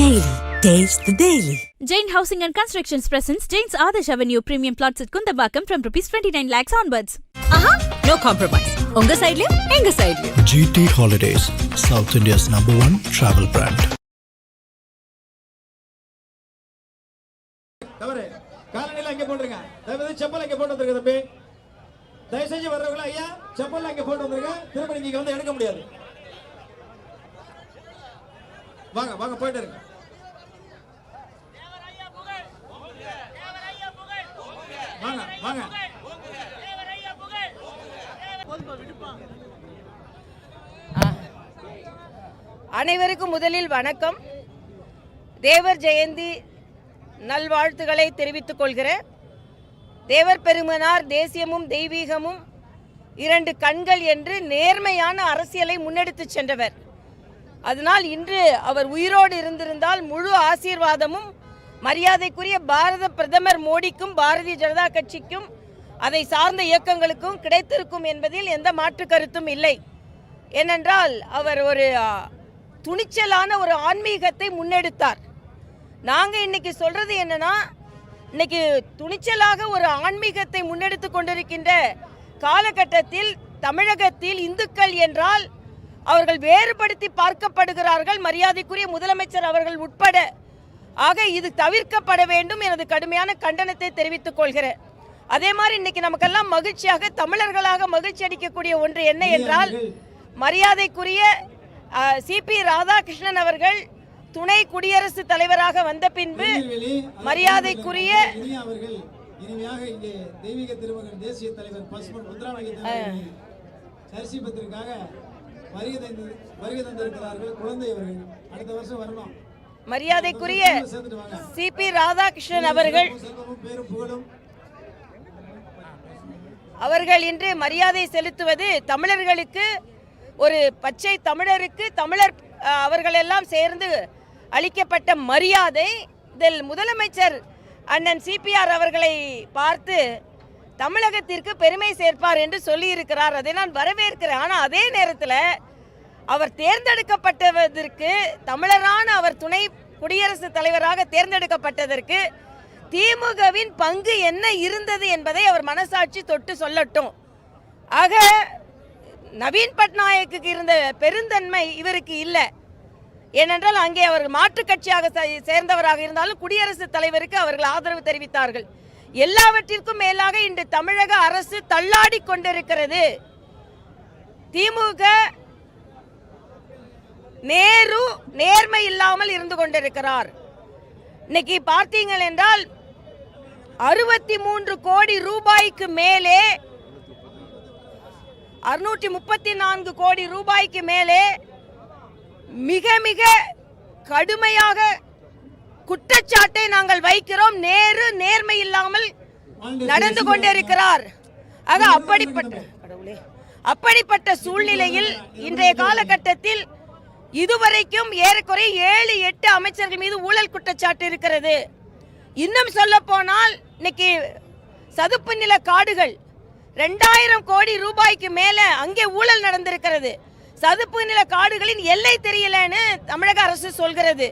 Daily. Taste the Daily. Jain Housing and Constructions presents Jain's Adarsh Avenue premium plots at Kundabakam from rupees 29 lakhs onwards. Aha, no compromise. உங்க சைடுலயும் எங்க சைடுலயும் GT Holidays, South India's number one travel brand. தவறு காலணில அங்கே போட்டுருங்க தயவு செப்பல் அங்கே போட்டு வந்துருங்க தம்பி தயவு செஞ்சு வர்றவங்களா ஐயா செப்பல் அங்கே போட்டு வந்துருங்க திரும்ப நீங்க வந்து எடுக்க முடியாது வாங்க வாங்க போயிட்டு இருங்க வாங்க வாங்க. அனைவருக்கும் முதலில் வணக்கம். தேவர் ஜெயந்தி நல்வாழ்த்துக்களை தெரிவித்துக் கொள்கிறேன். தேவர் பெருமனார் தேசியமும் தெய்வீகமும் இரண்டு கண்கள் என்று நேர்மையான அரசியலை முன்னெடுத்துச் சென்றவர். அதனால் இன்று அவர் உயிரோடு இருந்திருந்தால் முழு ஆசீர்வாதமும் மரியாதைக்குரிய பாரத பிரதமர் மோடிக்கும் பாரதிய ஜனதா கட்சிக்கும் அதை சார்ந்த இயக்கங்களுக்கும் கிடைத்திருக்கும் என்பதில் எந்த மாற்று கருத்தும் இல்லை. ஏனென்றால் அவர் ஒரு துணிச்சலான ஒரு ஆன்மீகத்தை முன்னெடுத்தார். நாங்கள் இன்னைக்கு சொல்றது என்னன்னா இன்னைக்கு துணிச்சலாக ஒரு ஆன்மீகத்தை முன்னெடுத்து கொண்டிருக்கின்ற காலகட்டத்தில் தமிழகத்தில் இந்துக்கள் என்றால் அவர்கள் வேறுபடுத்தி பார்க்கப்படுகிறார்கள். மரியாதைக்குரிய முதலமைச்சர் அவர்கள் உட்பட ஆக இது தவிர்க்கப்பட வேண்டும் எனது கடுமையான கண்டனத்தை தெரிவித்துக் கொள்கிறேன். அதே மாதிரி இன்னைக்கு நமக்கெல்லாம் மகிழ்ச்சியாக தமிழர்களாக மகிழ்ச்சி அளிக்கக்கூடிய ஒன்று என்ன என்றால் மரியாதைக்குரிய சிபி ராதாகிருஷ்ணன் அவர்கள் துணை குடியரசுத் தலைவராக வந்த பின்பு மரியாதைக்குரிய இனிமையாக இங்கே தெய்வீக திருமகன் தேசிய தலைவர் பசுமன் முத்துராமலிங்க தரிசிப்பதற்காக வருகை தந்து வருகை தந்திருக்கிறார்கள் குழந்தை அவர்கள். அடுத்த வருஷம் வரணும் மரியாதைக்குரிய சி பி சிபி ராதாகிருஷ்ணன் அவர்கள் அவர்கள் இன்று மரியாதை செலுத்துவது தமிழர்களுக்கு ஒரு பச்சை தமிழருக்கு தமிழர் அவர்களெல்லாம் சேர்ந்து அளிக்கப்பட்ட மரியாதை. இதில் முதலமைச்சர் அண்ணன் சிபிஆர் அவர்களை பார்த்து தமிழகத்திற்கு பெருமை சேர்ப்பார் என்று சொல்லியிருக்கிறார். அதை நான் வரவேற்கிறேன். ஆனால் அதே நேரத்தில் அவர் தேர்ந்தெடுக்கப்பட்டதற்கு தமிழரான அவர் துணை குடியரசுத் தலைவராக தேர்ந்தெடுக்கப்பட்டதற்கு திமுகவின் பங்கு என்ன இருந்தது என்பதை அவர் மனசாட்சி தொட்டு சொல்லட்டும். ஆக நவீன் பட்நாயக்குக்கு இருந்த பெருந்தன்மை இவருக்கு இல்லை. ஏனென்றால் அங்கே அவர் மாற்றுக் கட்சியாக சே- சேர்ந்தவராக இருந்தாலும் குடியரசுத் தலைவருக்கு அவர்கள் ஆதரவு தெரிவித்தார்கள். எல்லாவற்றிற்கும் மேலாக இன்று தமிழக அரசு தள்ளாடி கொண்டிருக்கிறது. திமுக நேரு நேர்மை இல்லாமல் இருந்து கொண்டிருக்கிறார். இன்னைக்கு பார்த்தீங்கள் என்றால் அறுபத்தி மூன்று கோடி ரூபாய்க்கு மேலே அறுநூற்றி முப்பத்தி நான்கு கோடி ரூபாய்க்கு மேலே மிக மிக கடுமையாக குற்றச்சாட்டை நாங்கள் வைக்கிறோம். நேரு நேர்மை இல்லாமல் நடந்து கொண்டிருக்கிறார். ஆக அப்படிப்பட்ட அப்படிப்பட்ட சூழ்நிலையில் இன்றைய காலகட்டத்தில் இதுவரைக்கும் ஏறக்குறைய ஏழு எட்டு அமைச்சர்கள் மீது ஊழல் குற்றச்சாட்டு இருக்கிறது. இன்னும் சொல்ல போனால் இன்னைக்கு சதுப்பு நில காடுகள் ரெண்டாயிரம் கோடி ரூபாய்க்கு மேல அங்கே ஊழல் நடந்திருக்கிறது. சதுப்பு நில காடுகளின் எல்லை தெரியலன்னு தமிழக அரசு சொல்கிறது.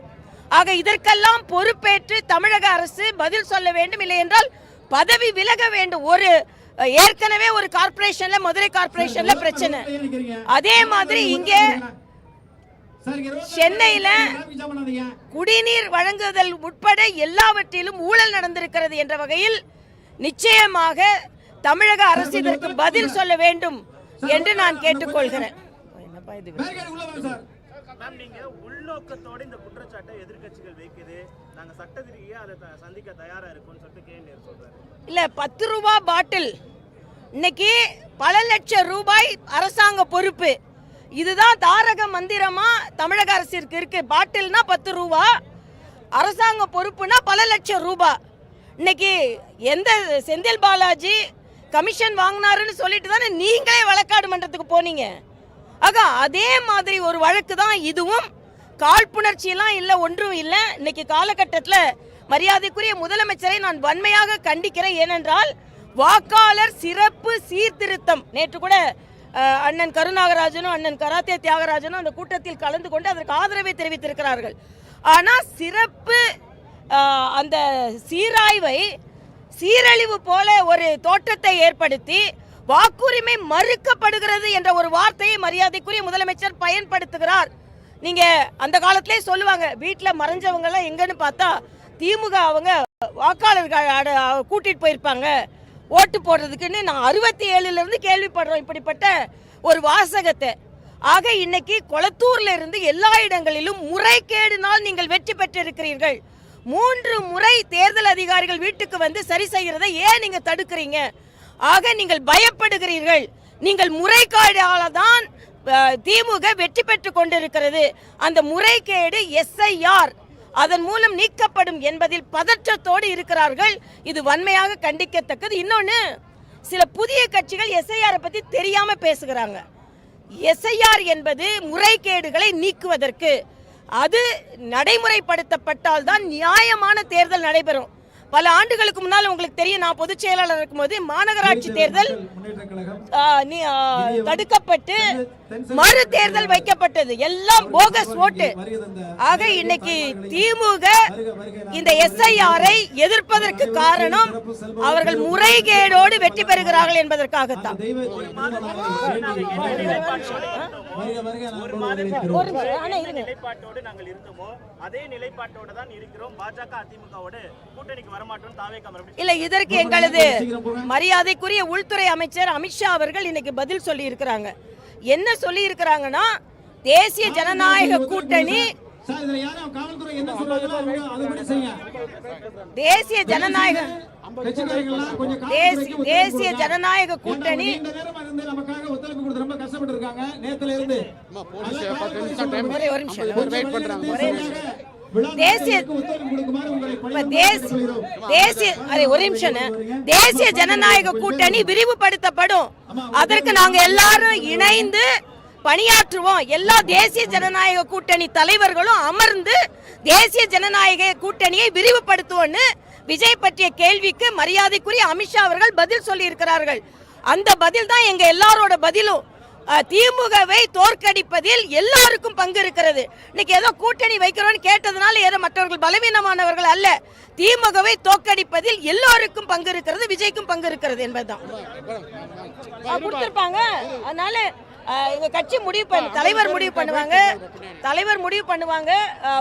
ஆக இதற்கெல்லாம் பொறுப்பேற்று தமிழக அரசு பதில் சொல்ல வேண்டும். இல்லை என்றால் பதவி விலக வேண்டும். ஒரு ஏற்கனவே ஒரு கார்பரேஷன்ல மதுரை கார்பரேஷன்ல பிரச்சனை. அதே மாதிரி இங்கே சென்னையில குடிநீர் வழங்குதல் உட்பட எல்லாவற்றிலும் ஊழல் நடந்திருக்கிறது என்ற வகையில் நிச்சயமாக தமிழக அரசு இதற்கு பதில் சொல்ல வேண்டும் என்று நான் கேட்டுக்கொள்கிறேன். மேம் நீங்க உள்நோக்கத்தோட இந்த குற்றச்சாட்டை எதிர்க்கட்சிகள் வைக்குது. நாங்க அதை த- சந்திக்க தயாரா இருக்கோம்னு சொல்லிட்டு கேள்வி சொல்றாரு. இல்ல பத்து ரூபா பாட்டில். இன்னைக்கு பல லட்சம் ரூபாய் அரசாங்க பொறுப்பு. இதுதான் தாரக மந்திரமா? தமிழக அரசிற்கு இருக்கு. பாட்டில்னா பத்து ரூபா அரசாங்க பொறுப்புனா பல லட்சம் ரூபா. இன்னைக்கு எந்த செந்தில் பாலாஜி கமிஷன் வாங்கினாருன்னு சொல்லிட்டு தானே நீங்களே வழக்காடு மன்றத்துக்கு போனீங்க. ஆக அதே மாதிரி ஒரு வழக்கு தான் இதுவும். காழ்ப்புணர்ச்சியெல்லாம் இல்லை ஒன்றும் இல்லை. இன்னைக்கு காலகட்டத்தில் மரியாதைக்குரிய முதலமைச்சரை நான் வன்மையாக கண்டிக்கிறேன். ஏனென்றால் வாக்காளர் சிறப்பு சீர்திருத்தம். நேற்று கூட அண்ணன் கருநாகராஜனும் அண்ணன் கராத்தே தியாகராஜனும் அந்த கூட்டத்தில் கலந்து கொண்டு அதற்கு ஆதரவை தெரிவித்திருக்கிறார்கள். ஆனால் சிறப்பு அந்த சீராய்வை சீரழிவு போல ஒரு தோற்றத்தை ஏற்படுத்தி வாக்குரிமை மறுக்கப்படுகிறது என்ற ஒரு வார்த்தையை மரியாதைக்குரிய முதலமைச்சர் பயன்படுத்துகிறார். நீங்க அந்த காலத்திலே சொல்லுவாங்க வீட்டில் மறைஞ்சவங்க எல்லாம் எங்கன்னு பார்த்தா திமுக அவங்க வாக்காளர்கள் அட- கூட்டிட்டு போயிருப்பாங்க. ஓட்டு போடுறதுக்குன்னு நான் அறுபத்தி ஏழுலேருந்து கேள்விப்படுறோம் இப்படிப்பட்ட ஒரு வாசகத்தை. ஆக இன்னைக்கு கொளத்தூர்ல இருந்து எல்லா இடங்களிலும் முறைகேடினால் நீங்கள் வெற்றி பெற்றிருக்கிறீர்கள். மூன்று முறை தேர்தல் அதிகாரிகள் வீட்டுக்கு வந்து சரி செய்கிறதை ஏன் நீங்க தடுக்கிறீங்க? ஆக நீங்கள் பயப்படுகிறீர்கள். நீங்கள் முறைகேடால தான் திமுக வெற்றி பெற்று கொண்டிருக்கிறது. அந்த முறைகேடு எஸ்ஐஆர். அதன் மூலம் நீக்கப்படும் என்பதில் பதற்றத்தோடு இருக்கிறார்கள். இது வன்மையாக கண்டிக்கத்தக்கது. இன்னொன்னு சில புதிய கட்சிகள் எஸ்ஐஆர் பத்தி தெரியாம பேசுகிறாங்க. எஸ்ஐஆர் என்பது முறைகேடுகளை நீக்குவதற்கு. அது நடைமுறைப்படுத்தப்பட்டால் தான் நியாயமான தேர்தல் நடைபெறும். பல ஆண்டுகளுக்கு முன்னால் உங்களுக்கு தெரியும் நான் பொதுச் செயலாளர் இருக்கும்போது மாநகராட்சி தேர்தல் தடுக்கப்பட்டு மறு தேர்தல் வைக்கப்பட்டது. எல்லாம் போகஸ் ஓட்டு ஆக இன்னைக்கு திமுக இந்த எஸ்ஐஆரை எதிர்ப்பதற்கு காரணம் அவர்கள் முறைகேடோடு வெற்றி பெறுகிறார்கள் என்பதற்காகத்தான். தெய்வ வருக வருக நான் ஒரு நிமிஷம், ஆனா இருங்க. நிலைப்பாட்டோடு நாங்கள் இருந்தோமோ அதே நிலைப்பாட்டோட தான் இருக்கிறோம். பாஜக அதிமுகவோட கூட்டணிக்கு வரமாட்டோம் தாவே கமரம் இல்ல இதற்கு எங்களது மரியாதைக்குரிய உள்துறை அமைச்சர் அமித்ஷா அவர்கள் இன்னைக்கு பதில் சொல்லி இருக்கிறாங்க என்ன சொல்லி இருக்கிறாங்கன்னா தேசிய ஜனநாயக கூட்டணி தேசிய ஜனநாயக தேசிய ஜனநாயக. கூட்டணி ஏன்னா, நீண்ட நேரமா இருந்து நமக்காக ஒத்துழைப்பு கொடுத்து ரொம்ப கஷ்டப்பட்டு இருக்காங்க நேத்துல இருந்து ஒரே ஒரு நிமிஷம். வெயிட் பண்றாங்க. ஒரே நிமிஷம். தேசிய- தேசிய ஜனநாயக கூட்டணி விரிவுபடுத்தப்படும். அதற்கு நாங்க எல்லாரும் இணைந்து பணியாற்றுவோம். எல்லா தேசிய ஜனநாயக கூட்டணி தலைவர்களும் அமர்ந்து தேசிய ஜனநாயக கூட்டணியை விரிவுபடுத்துவோம்னு விஜய் பற்றிய கேள்விக்கு மரியாதைக்குரிய அமித்ஷா அவர்கள் பதில் சொல்லி இருக்கிறார்கள் அந்த பதில் தான் எங்க எல்லாரோட பதிலும். திமுகவை தோற்கடிப்பதில் எல்லாருக்கும் பங்கு இருக்கிறது. இன்னைக்கு ஏதோ கூட்டணி வைக்கிறோம்னு கேட்டதுனால ஏதோ மற்றவர்கள் பலவீனமானவர்கள் அல்ல. திமுகவை தோற்கடிப்பதில் எல்லோருக்கும் பங்கு இருக்கிறது விஜய்க்கும் பங்கு இருக்கிறது என்பதுதான். கொடுத்துருப்பாங்க. அதனால அஹ், எங்க கட்சி முடிவு பண்ண தலைவர் முடிவு பண்ணுவாங்க. தலைவர் முடிவு பண்ணுவாங்க.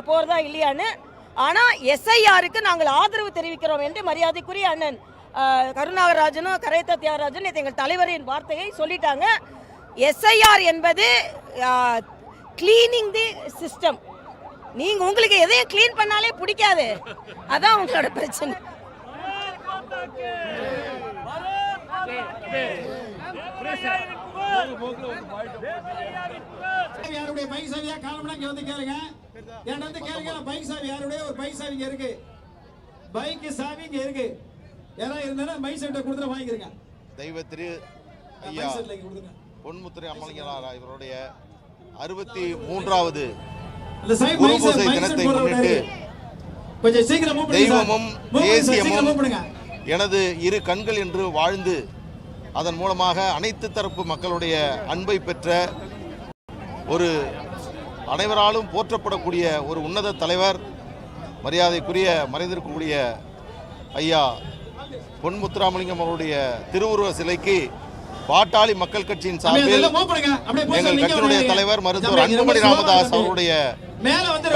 போறதா இல்லையான்னு. ஆனா எஸ்ஐஆருக்கு நாங்கள் ஆதரவு தெரிவிக்கிறோம் என்று மரியாதைக்குரிய அண்ணன் கருணாகராஜனும் கரைத்த தியாகராஜன் நேத்து எங்கள் தலைவரின் வார்த்தையை சொல்லிட்டாங்க. எஸ்ஐஆர் என்பது கிளீனிங் தி சிஸ்டம் நீங்க உங்களுக்கு எதையும் க்ளீன் பண்ணாலே பிடிக்காது. அதான் உங்களோட பிரச்சனை. யாருடைய பைக் சாவியா காலம்னா இங்க வந்து கேளுங்க. என்கிட்ட வந்து கேளுங்க. பைக் சாவி யாருடைய? ஒரு பைக் சாவி இங்க இருக்கு. பைக் சாவி இங்க இருக்கு. யாரா இருந்தா பைக் செட்டை கொடுத்துட்டு வாங்கிக்கிறேங்க தெய்வ திரு ஐயா பொன்முத்திரை அம்மலிங்கனார் இவருடைய அறுபத்தி மூன்றாவது அந்த சாவி குரு பைக் பூசை சாவி பைக் தினத்தை முன்னிட்டு. தெய்வமும் தேசியமும் எனது இரு கண்கள் என்று வாழ்ந்து அதன் மூலமாக அனைத்து தரப்பு மக்களுடைய அன்பை பெற்ற ஒரு அனைவராலும் போற்றப்படக்கூடிய ஒரு உன்னத தலைவர் மரியாதைக்குரிய மறைந்திருக்கக்கூடிய ஐயா பொன்முத்துராமலிங்கம் அவருடைய திருவுருவ சிலைக்கு பாட்டாளி மக்கள் கட்சியின் சார்பில் எங்கள் கட்சியினுடைய. தலைவர் மருத்துவர் அன்புமணி ராமதாஸ். அவருடைய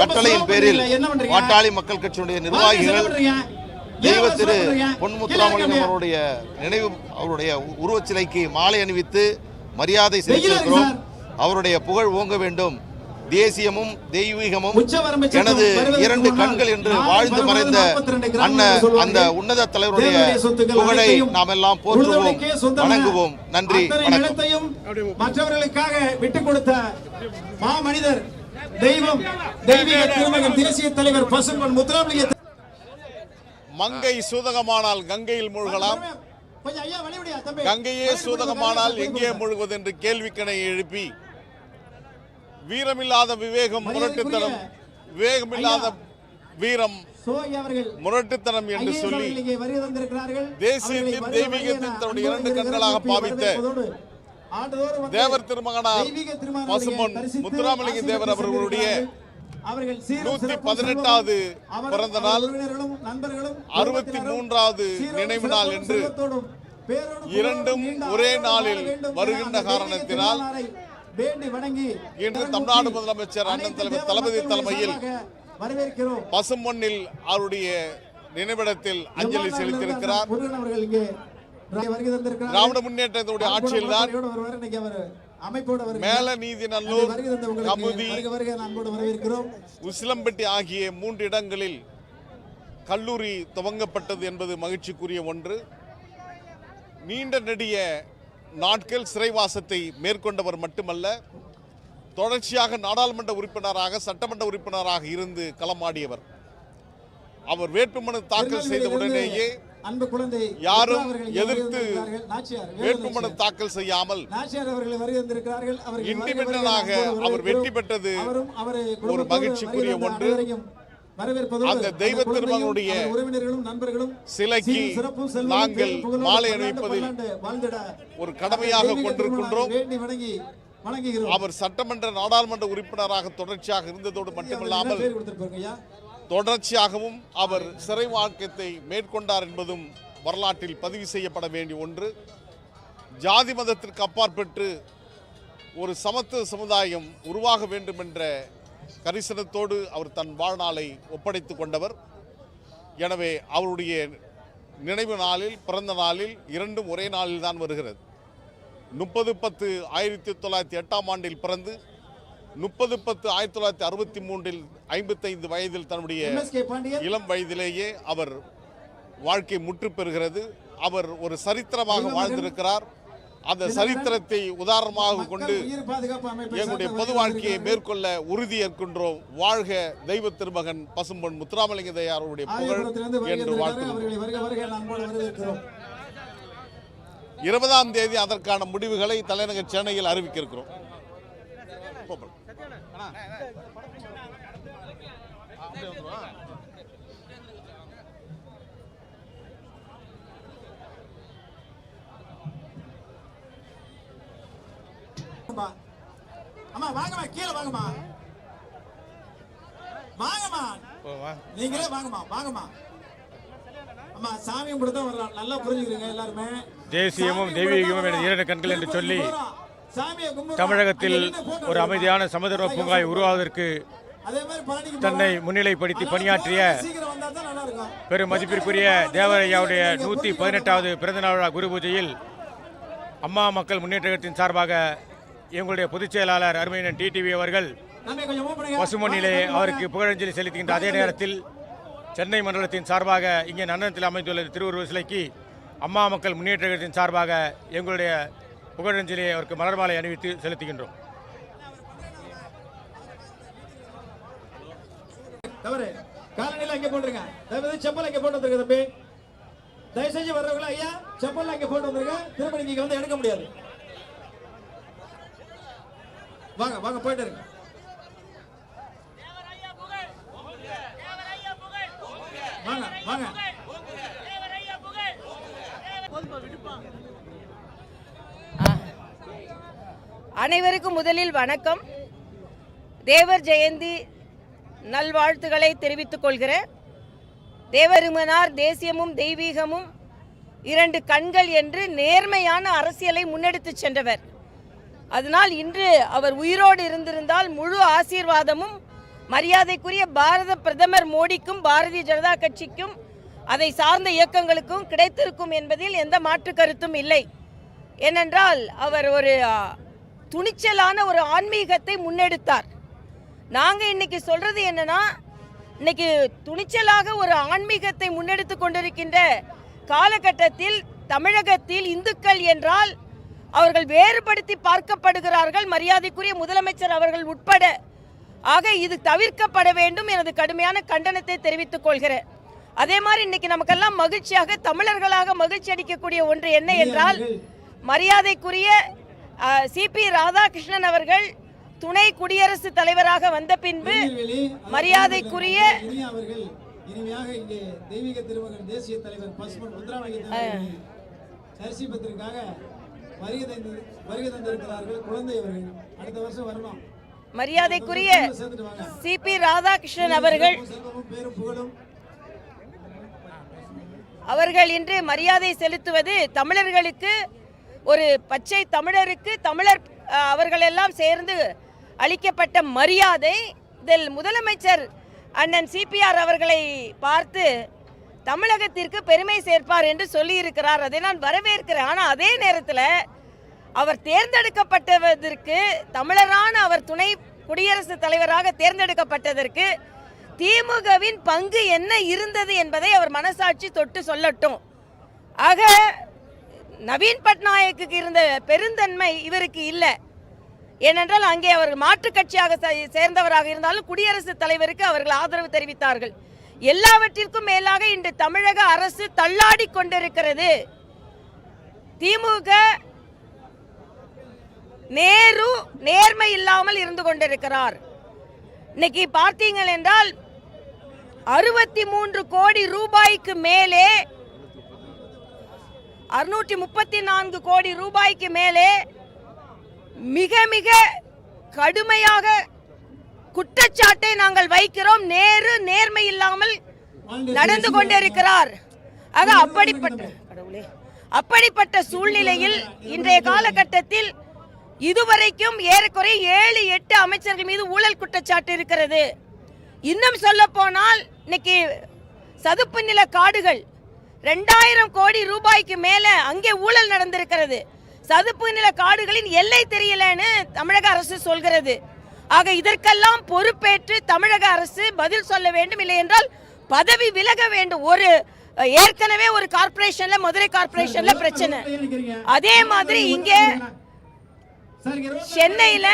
கட்டளையின் பேரில்? பாட்டாளி மக்கள் கட்சியினுடைய நிர்வாகிகள் தெய்வ திரு? பொன்முத்துராமலிங்கம் கீழே அவருடைய நினைவு அவருடைய உருவச் சிலைக்கு மாலை அணிவித்து மரியாதை செலுத்தியிருக்கிறோம். அவருடைய புகழ் ஓங்க வேண்டும். தேசியமும் தெய்வீகமும் எனது இரண்டு கண்கள் என்று வாழ்ந்து மறைந்த 42 கிராமங்கள் அண்ணன். அந்த உன்னத தலைவருடைய புகழை நாம் எல்லாம் போற்றுவோம். வணங்குவோம். நன்றி. வணக்கம். மற்றவர்களுக்காக விட்டுக் கொடுத்த மா மனிதர் தெய்வம் தெய்வீக திருமகன் தேசிய தலைவர் பசும்பன் முத்துராமலிங்க மங்கை சூதகமானால் கங்கையில் மூழ்கலாம். கங்கையே சூதகமானால் எங்கே மூழ்குவது என்று கேள்விக்கணை எழுப்பி வீரமில்லாத விவேகம் முரட்டுத்தனம் விவேகமில்லாத வீரம் முரட்டுத்தனம் என்று சொல்லி. தேசியத்தின் தெய்வீகத்தின் தன்னுடைய இரண்டு கண்களாக பாவித்த தேவர் திருமகனார் தரிசித்து முத்துராமலிங்க தேவர் அவர்களுடைய நூத்தி பதினெட்டாவது பிறந்த நாள் அறுபத்தி மூன்றாவது நினைவு நாள் என்று இரண்டும் ஒரே நாளில் வருகின்ற காரணத்தினால் இன்று தமிழ்நாடு முதலமைச்சர் அண்ணன் தேவ தளபதி தலைமையில் பசும்பொன்னில் அவருடைய நினைவிடத்தில் அஞ்சலி செலுத்தியிருக்கிறார். திராவிட முன்னேற்றத்துடைய இன்னைக்கு அவர் அமைப்போடு. மேல நீதி நல்லூர் வருகை தந்த உங்களுக்கு கமுதி உசிலம்பட்டி ஆகிய மூன்று இடங்களில் கல்லூரி துவங்கப்பட்டது என்பது மகிழ்ச்சிக்குரிய ஒன்று. நீண்ட நெடிய நாட்கள் சிறைவாசத்தை மேற்கொண்டவர் மட்டுமல்ல தொடர்ச்சியாக நாடாளுமன்ற உறுப்பினராக சட்டமன்ற உறுப்பினராக இருந்து களமாடியவர். அவர் வேட்புமனு தாக்கல் செய்த உடனேயே அன்பு குழந்தை யாரும் எதிர்த்து வேட்புமனு. தாக்கல் செய்யாமல் நாச்சியார் அவர்கள் வருகை இண்டிபெண்டனாக அவர் வெற்றி. பெற்றது ஒரு மகிழ்ச்சிக்குரிய ஒன்று. அந்த தெய்வ திருமகனுடைய அவர் உறவினர்களும் நண்பர்களும் சிலைக்கு நாங்கள் மாலை அணிவிப்பதில் ஒரு கடமையாக கொண்டிருக்கின்றோம் அவர் சட்டமன்ற நாடாளுமன்ற உறுப்பினராக தொடர்ச்சியாக இருந்ததோடு மட்டுமல்லாமல் தொடர்ச்சியாகவும் அவர் சிறை வாழ்க்கத்தை மேற்கொண்டார் என்பதும் வரலாற்றில் பதிவு செய்யப்பட வேண்டிய ஒன்று. ஜாதி மதத்திற்கு அப்பாற்பட்டு ஒரு சமத்துவ சமுதாயம் உருவாக வேண்டும் என்ற கரிசனத்தோடு அவர் தன் வாழ்நாளை ஒப்படைத்து கொண்டவர். எனவே அவருடைய நினைவு நாளில் பிறந்த நாளில் இரண்டும் ஒரே நாளில் தான் வருகிறது. முப்பது பத்து ஆயிரத்தி தொள்ளாயிரத்தி எட்டாம் ஆண்டில் பிறந்து முப்பது பத்து ஆயிரத்தி தொள்ளாயிரத்தி அறுபத்தி மூன்றில் ஐம்பத்தைந்து வயதில் தன்னுடைய இளம் வயதிலேயே அவர் வாழ்க்கை முற்று பெறுகிறது. அவர் ஒரு சரித்திரமாக வாழ்ந்திருக்கிறார். அந்த சரித்திரத்தை உதாரணமாக கொண்டு எங்களுடைய பொது வாழ்க்கையை. மேற்கொள்ள உறுதி ஏற்கின்றோம். வாழ்க தெய்வ திருமகன் பசும்பொன் முத்துராமலிங்க தயாருடைய புகழ் என்று வரவேற்கிறோம். இருபதாம் தேதி அதற்கான முடிவுகளை தலைநகர் சென்னையில் அறிவிக்க இருக்கிறோம். அம்மா வாங்கம்மா கீழே வாங்கம்மா. வாங்கம்மா. நீங்களே வாங்கம்மா வாங்கம்மா. அம்மா சாமி கும்பிட்டு தான் வர்றோம் நல்லா புரிஞ்சுக்கிறீங்க எல்லாருமே. தேசியமும் தெய்வீகமும் இரண்டு கண்கள் என்று சொல்லி. தமிழகத்தில் ஒரு. அமைதியான சமுதிர பூங்காய் உருவாவதற்கு தன்னை. முன்னிலைப்படுத்தி பணியாற்றிய பெரும் மதிப்பிற்குரிய தேவரையாவுடைய நூற்றி பதினெட்டாவது பிறந்தநாள் விழா குரு பூஜையில் அம்மா மக்கள் முன்னேற்றத்தின் சார்பாக எங்களுடைய பொதுச் செயலாளர் அருமையினன் டிடிவி அவர்கள். பசுமண்ணிலே. அவருக்கு புகழஞ்சலி செலுத்துகின்ற அதே நேரத்தில் சென்னை மண்டலத்தின் சார்பாக இங்கே நன்னத்தில் அமைந்துள்ள திருவுருவ சிலைக்கு அம்மா மக்கள் முன்னேற்ற கழகத்தின் சார்பாக எங்களுடைய புகழஞ்சலியை அவருக்கு மலர் மாலை அணிவித்து செலுத்துகின்றோம். தவறு. காலநிலை அங்கே போட்டுருங்க தயவு செப்பல் அங்கே போட்டு வந்துருங்க தம்பி. தயவு செஞ்சு வர்றவங்களா ஐயா செப்பல் அங்கே போட்டு வந்துருங்க. திரும்ப நீங்க வந்து எடுக்க முடியாது. வாங்க வாங்க போயிட்டு இருங்க. வாங்க வாங்க. அனைவருக்கும் முதலில் வணக்கம். தேவர் ஜெயந்தி நல்வாழ்த்துக்களை தெரிவித்துக் கொள்கிறேன். தேவருமனார் தேசியமும் தெய்வீகமும் இரண்டு கண்கள் என்று நேர்மையான அரசியலை முன்னெடுத்துச் சென்றவர். அதனால் இன்று அவர் உயிரோடு இருந்திருந்தால் முழு ஆசீர்வாதமும் மரியாதைக்குரிய பாரத பிரதமர் மோடிக்கும் பாரதிய ஜனதா கட்சிக்கும் அதை சார்ந்த இயக்கங்களுக்கும் கிடைத்திருக்கும் என்பதில் எந்த மாற்று கருத்தும் இல்லை. ஏனென்றால் அவர் ஒரு துணிச்சலான ஒரு ஆன்மீகத்தை முன்னெடுத்தார். நாங்க இன்னைக்கு சொல்றது என்னன்னா இன்னைக்கு துணிச்சலாக ஒரு ஆன்மீகத்தை முன்னெடுத்து கொண்டிருக்கின்ற காலகட்டத்தில் தமிழகத்தில் இந்துக்கள் என்றால் அவர்கள் வேறுபடுத்தி பார்க்கப்படுகிறார்கள். மரியாதைக்குரிய முதலமைச்சர் அவர்கள் உட்பட. ஆக இது தவிர்க்கப்பட வேண்டும் எனது கடுமையான கண்டனத்தை தெரிவித்துக் கொள்கிறேன். அதே மாதிரி இன்னைக்கு நமக்கெல்லாம் மகிழ்ச்சியாக தமிழர்களாக மகிழ்ச்சி அளிக்கக்கூடிய ஒன்று என்ன என்றால் மரியாதைக்குரிய சிபி ராதாகிருஷ்ணன் அவர்கள் துணை குடியரசுத் தலைவராக வந்த பின்பு மரியாதைக்குரிய இனியா அவர்கள் இனிமையாக இங்கே தெய்வீக திருமகன் தேசிய தலைவர் பசுமன் முத்துராமலிங்க தரிசிப்பதற்காக வருகை தந்து வருகை தந்திருக்கிறார்கள். குழந்தை அவர்கள். அடுத்த வருஷம் வரணும் மரியாதைக்குரிய சிபி ராதாகிருஷ்ணன் அவர்கள் அவர்கள் இன்று மரியாதை செலுத்துவது தமிழர்களுக்கு ஒரு பச்சை தமிழருக்கு தமிழர் அவர்களெல்லாம் சேர்ந்து அளிக்கப்பட்ட மரியாதை இதில் முதலமைச்சர் அண்ணன் சிபிஆர் அவர்களை பார்த்து தமிழகத்திற்கு பெருமை சேர்ப்பார் என்று சொல்லியிருக்கிறார். அதை நான் வரவேற்கிறேன். ஆனால் அதே நேரத்தில் அவர் தேர்ந்தெடுக்கப்பட்டதற்கு தமிழரான அவர் துணை குடியரசுத் தலைவராக தேர்ந்தெடுக்கப்பட்டதற்கு திமுகவின் பங்கு என்ன இருந்தது என்பதை அவர் மனசாட்சி தொட்டு சொல்லட்டும். ஆக நவீன் பட்நாயக்கு இருந்த பெருந்தன்மை இவருக்கு இல்லை. ஏனென்றால் அங்கே அவர் மாற்றுக் கட்சியாக சே- சேர்ந்தவராக இருந்தாலும் குடியரசுத் தலைவருக்கு அவர்கள் ஆதரவு தெரிவித்தார்கள். எல்லாவற்றிற்கும் மேலாக இன்று தமிழக அரசு தள்ளாடி கொண்டிருக்கிறது. திமுக நேரு நேர்மை இல்லாமல் இருந்து கொண்டிருக்கிறார். இன்னைக்கு பார்த்தீங்கள் என்றால் அறுபத்தி மூன்று கோடி ரூபாய்க்கு மேலே அறுநூற்றி முப்பத்தி நான்கு கோடி ரூபாய்க்கு மேலே மிக மிக கடுமையாக குற்றச்சாட்டை நாங்கள் வைக்கிறோம். நேரு நேர்மை இல்லாமல் நடந்து கொண்டிருக்கிறார். ஆக அப்படிப்பட்ட அப்படிப்பட்ட சூழ்நிலையில் இன்றைய காலகட்டத்தில் இதுவரைக்கும் ஏறக்குறைய ஏழு எட்டு அமைச்சர்கள் மீது ஊழல் குற்றச்சாட்டு இருக்கிறது. இன்னும் சொல்ல போனால் இன்னைக்கு சதுப்பு நில காடுகள் ரெண்டாயிரம் கோடி ரூபாய்க்கு மேலே அங்கே ஊழல் நடந்திருக்கிறது. சதுப்பு நில காடுகளின் எல்லை தெரியலன்னு தமிழக அரசு சொல்கிறது. ஆக இதற்கெல்லாம் பொறுப்பேற்று தமிழக அரசு பதில் சொல்ல வேண்டும் இல்லை என்றால் பதவி விலக வேண்டும். ஒரு ஏற்கனவே ஒரு கார்பரேஷன்ல மதுரை கார்பரேஷன்ல பிரச்சனை. அதே மாதிரி இங்கே இங்க சென்னையில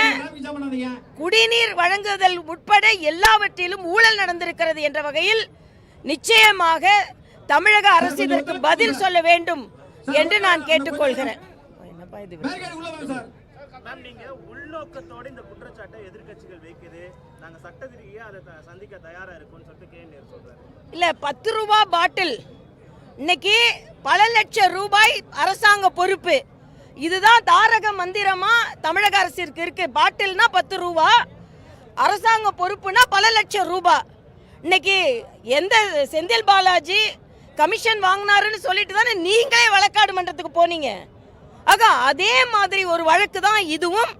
குடிநீர் வழங்குதல் உட்பட எல்லாவற்றிலும் ஊழல் நடந்திருக்கிறது என்ற வகையில் நிச்சயமாக தமிழக அரசு இதற்கு பதில் சொல்ல வேண்டும் என்று நான் கேட்டுக்கொள்கிறேன். என்னப்பா இது? மேம் நீங்க உள்நோக்கத்தோட இந்த குற்றச்சாட்டை எதிர்க்கட்சிகள் வைக்குது. நாங்க சட்டத்திரிகையா அதை த- சந்திக்க தயாரா இருக்கோம்னு சொல்லிட்டு கே. நேரு சொல்றாரு. இல்ல பத்து ரூபா பாட்டில். இன்னைக்கு பல லட்சம் ரூபாய் அரசாங்க பொறுப்பு. இதுதான் தாரக மந்திரமா தமிழக அரசிற்கு இருக்கு. பாட்டில்னா பத்து ரூபா அரசாங்க பொறுப்புனா பல லட்சம் ரூபாய் இன்னைக்கு எந்த செந்தில் பாலாஜி கமிஷன் வாங்கினாருன்னு சொல்லிட்டு தானே நீங்களே வழக்காடு மன்றத்துக்கு போனீங்க. ஆக அதே மாதிரி ஒரு வழக்கு தான் இதுவும்.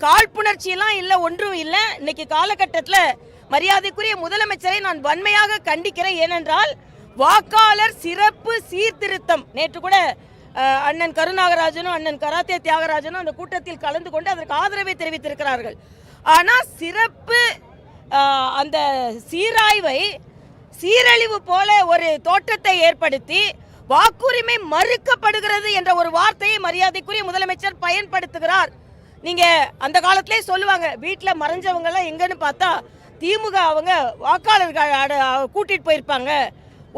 காழ்ப்புணர்ச்சியெல்லாம் இல்லை ஒன்றும் இல்லை. இன்னைக்கு காலகட்டத்தில் மரியாதைக்குரிய முதலமைச்சரை நான் வன்மையாக கண்டிக்கிறேன். ஏனென்றால் வாக்காளர் சிறப்பு சீர்திருத்தம். நேற்று கூட அண்ணன் கருநாகராஜனும் அண்ணன் கராத்தே தியாகராஜனும் அந்த கூட்டத்தில் கலந்து கொண்டு அதற்கு ஆதரவை தெரிவித்திருக்கிறார்கள். ஆனால் சிறப்பு அந்த சீராய்வை சீரழிவு போல ஒரு தோற்றத்தை ஏற்படுத்தி வாக்குரிமை மறுக்கப்படுகிறது என்ற ஒரு வார்த்தையை மரியாதைக்குரிய முதலமைச்சர் பயன்படுத்துகிறார். நீங்க அந்த காலத்திலே சொல்லுவாங்க வீட்டில் மறைஞ்சவங்க எல்லாம் எங்கன்னு பார்த்தா திமுக அவங்க வாக்காளர்கள் கூட்டிட்டு போயிருப்பாங்க.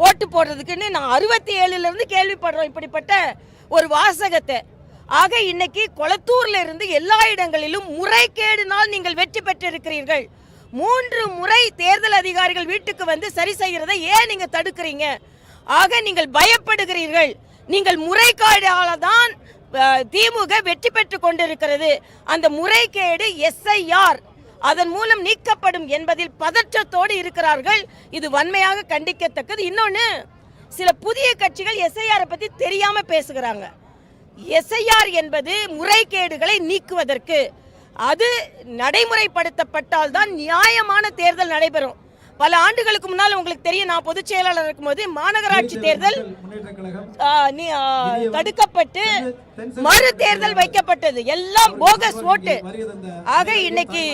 ஓட்டு போடுறதுக்குன்னு நான் அறுபத்தி ஏழுல இருந்து கேள்விப்படுறோம் இப்படிப்பட்ட ஒரு வாசகத்தை. ஆக இன்னைக்கு கொளத்தூர்ல இருந்து எல்லா இடங்களிலும் முறைகேடுனால் நீங்கள் வெற்றி பெற்றிருக்கிறீர்கள். மூன்று முறை தேர்தல் அதிகாரிகள் வீட்டுக்கு வந்து சரி செய்கிறதை ஏன் நீங்கள் தடுக்கிறீங்க? ஆக நீங்கள் பயப்படுகிறீர்கள். நீங்கள் முறைகேடால தான் திமுக வெற்றி பெற்று கொண்டிருக்கிறது. அந்த முறைகேடு எஸ்ஐஆர். அதன் மூலம் நீக்கப்படும் என்பதில் பதற்றத்தோடு இருக்கிறார்கள். இது வன்மையாக கண்டிக்கத்தக்கது. இன்னொன்று சில புதிய கட்சிகள் எஸ்ஐஆரை பற்றி தெரியாமல் பேசுகிறாங்க. எஸ்ஐஆர் என்பது முறைகேடுகளை நீக்குவதற்கு அது நடைமுறைப்படுத்தப்பட்டால் தான் நியாயமான தேர்தல் நடைபெறும் பல ஆண்டுகளுக்கு முன்னால் உங்களுக்கு தெரியும் நான் பொதுச் செயலாளர் இருக்கும்போது மாநகராட்சி தேர்தல் தடுக்கப்பட்டு மறு தேர்தல் வைக்கப்பட்டது எல்லாம் போகஸ் ஓட்டு ஆக இன்னைக்கு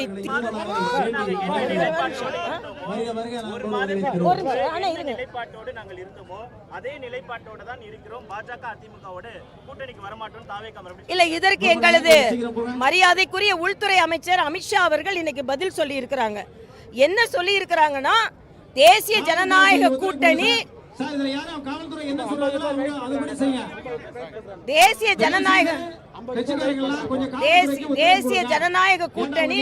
ஒரு இருங்க. நிலைப்பாட்டோடு நாங்கள் இருந்தோமோ அதே நிலைப்பாட்டோட தான் இருக்கிறோம். பாஜக அதிமுகவோட கூட்டணிக்கு வரமாட்டோம் மறுபடியும் இல்ல இதற்கு எங்களது மரியாதைக்குரிய உள்துறை அமைச்சர் அமித்ஷா அவர்கள் இன்னைக்கு பதில் சொல்லி இருக்கிறாங்க என்ன சொல்லி இருக்கிறாங்கன்னா தேசிய ஜனநாயக கூட்டணி தேசிய ஜனநாயக தேசிய. ஜனநாயக கூட்டணி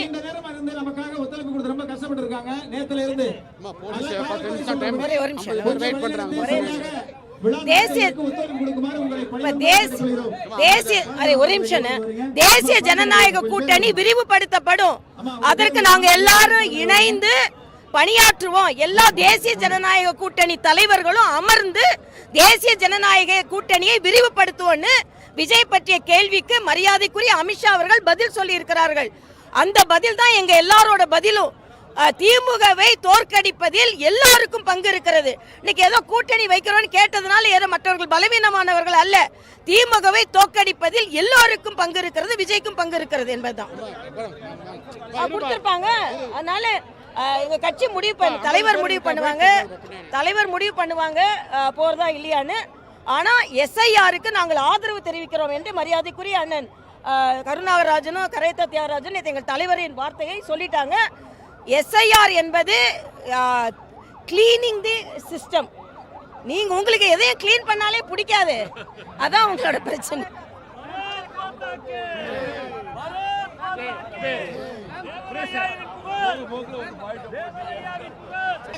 தேசிய தேசிய ஜனநாயக கூட்டணி விரிவுபடுத்தப்படும். அதற்கு நாங்க எல்லாரும் இணைந்து பணியாற்றுவோம். எல்லா தேசிய ஜனநாயக கூட்டணி தலைவர்களும் அமர்ந்து தேசிய ஜனநாயக கூட்டணியை விரிவுபடுத்துவோம்னு விஜய் பற்றிய கேள்விக்கு மரியாதைக்குரிய அமித்ஷா அவர்கள் பதில் சொல்லி இருக்கிறார்கள் அந்த பதில் தான் எங்க எல்லாரோட பதிலும். திமுகவை தோற்கடிப்பதில் எல்லாருக்கும் பங்கு இருக்கிறது. இன்னைக்கு ஏதோ கூட்டணி வைக்கிறோம்னு கேட்டதுனால ஏதோ மற்றவர்கள் பலவீனமானவர்கள் அல்ல. திமுகவை தோற்கடிப்பதில் எல்லோருக்கும் பங்கு இருக்கிறது விஜய்க்கும் பங்கு இருக்கிறது என்பதுதான். கொடுத்திருப்பாங்க. அதனால எங்க கட்சி முடிவு பண்ண தலைவர் முடிவு பண்ணுவாங்க. தலைவர் முடிவு பண்ணுவாங்க. போறதா இல்லையான்னு ஆனால் எஸ்ஐஆருக்கு நாங்கள் ஆதரவு தெரிவிக்கிறோம் என்று மரியாதைக்குரிய அண்ணன் கருணாகராஜனும் கரைத்த தியாகராஜன் இது எங்கள் தலைவரின் வார்த்தையை சொல்லிட்டாங்க. எஸ்ஐஆர் என்பது கிளீனிங் தி சிஸ்டம் நீங்கள் உங்களுக்கு எதையும் க்ளீன் பண்ணாலே பிடிக்காது. அதான் உங்களோட பிரச்சனை.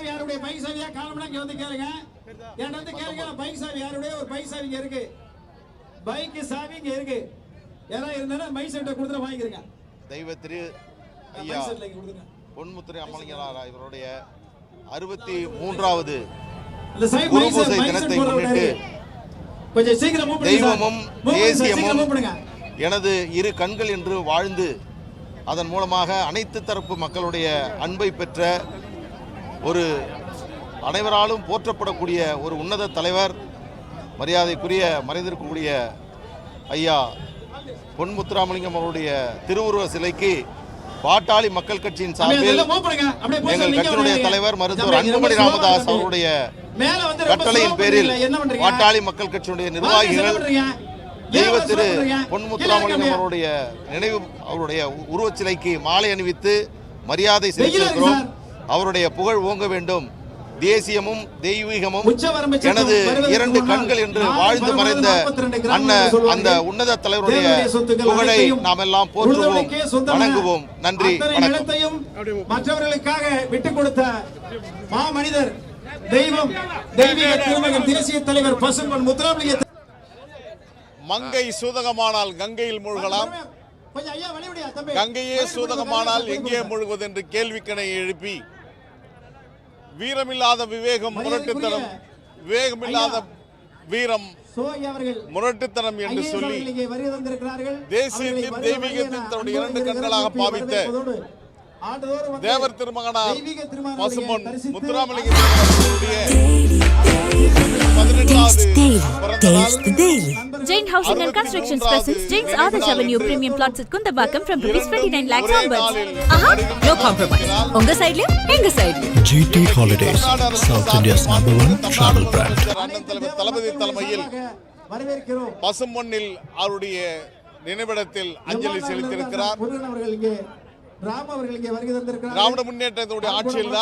யாருடைய பைக் சாவியா? காலம்னா இங்க வந்து கேளுங்க. என்கிட்ட வந்து கேளுங்க. பைக் சாவி யாருடைய? ஒரு பைக் சாவி இங்க இருக்கு. பைக் சாவி இங்க இருக்கு. யாராவது இருந்தா மைக் செட்டை கொடுத்துட்டு வாங்கிக்கிறங்க தெய்வ திரு ஐயா பொன்முத்துரை அம்மலிங்கனார் இவருடைய அறுபத்தி மூன்றாவது இந்த சைடு குரு மைக் பூசை செட் மைக் தினத்தை முன்னிட்டு. தெய்வமும் தேசியமும் எனது இரு கண்கள் என்று வாழ்ந்து அதன் மூலமாக அனைத்து தரப்பு மக்களுடைய அன்பை பெற்ற ஒரு அனைவராலும் போற்றப்படக்கூடிய ஒரு உன்னத தலைவர் மரியாதைக்குரிய மறைந்திருக்கக்கூடிய ஐயா பொன் முத்துராமலிங்கம் அவருடைய திருவுருவ சிலைக்கு பாட்டாளி மக்கள் கட்சியின் சார்பில் எங்கள் கட்சியினுடைய. தலைவர் மருத்துவர் அன்புமணி ராமதாஸ். அவருடைய கட்டளையின் பேரில்? பாட்டாளி மக்கள் கட்சியினுடைய நிர்வாகிகள்? தெய்வ திரு slow பண்றீங்க? பொன் கீழே முத்துராமலிங்கம் இருக்க அவருடைய நினைவு அவருடைய உருவச் சிலைக்கு மாலை அணிவித்து மரியாதை சார். அவருடைய புகழ் ஓங்க வேண்டும் தேசியமும் தெய்வீகமும் எனது இரண்டு கண்கள் என்று வாழ்ந்து மறைந்த 42 கிராமங்கள் அண்ணன். அந்த உன்னத தலைவருடைய புகழை நாம் எல்லாம் போற்றுவோம் வணங்குவோம் நன்றி வணக்கம் மற்றவர்களுக்காக விட்டுக் கொடுத்த மா மனிதர் தெய்வம் தெய்வீக திருமகன் தேசிய தலைவர் பசும்பன் முத்துராமலிங்க மங்கை சூதகமானால் கங்கையில் மூழ்கலாம் கங்கையே சூதகமானால் எங்கே முழுகுவது என்று கேள்விக்கணை எழுப்பி வீரமில்லாத விவேகம் முரட்டுத்தனம் விவேகமில்லாத வீரம் முரட்டுத்தனம் என்று சொல்லி. தேசியத்தின் தெய்வீகத்தின் தன்னுடைய இரண்டு கண்களாக பாவித்த தேவர் திருமகனார் தரிசித்து Muthuramalinga Jain Housing and Constructions presents Jain's Adarsh Avenue Premium Plots at Kundabakam from rupees 29 lakhs onwards. ஆஹா வடிவம் நோ காம்ப்ரமைஸ் உங்க சைடுலயும் எங்க சைடுலயும் GT Holidays, South India's number one travel brand. தளபதி தலைமையில் வரவேற்கிறோம் பசும்பொன்னில் அவருடைய நினைவிடத்தில் அஞ்சலி செலுத்தியிருக்கிறார். திராவிட முன்னேற்றத்துடைய ஆட்சியில்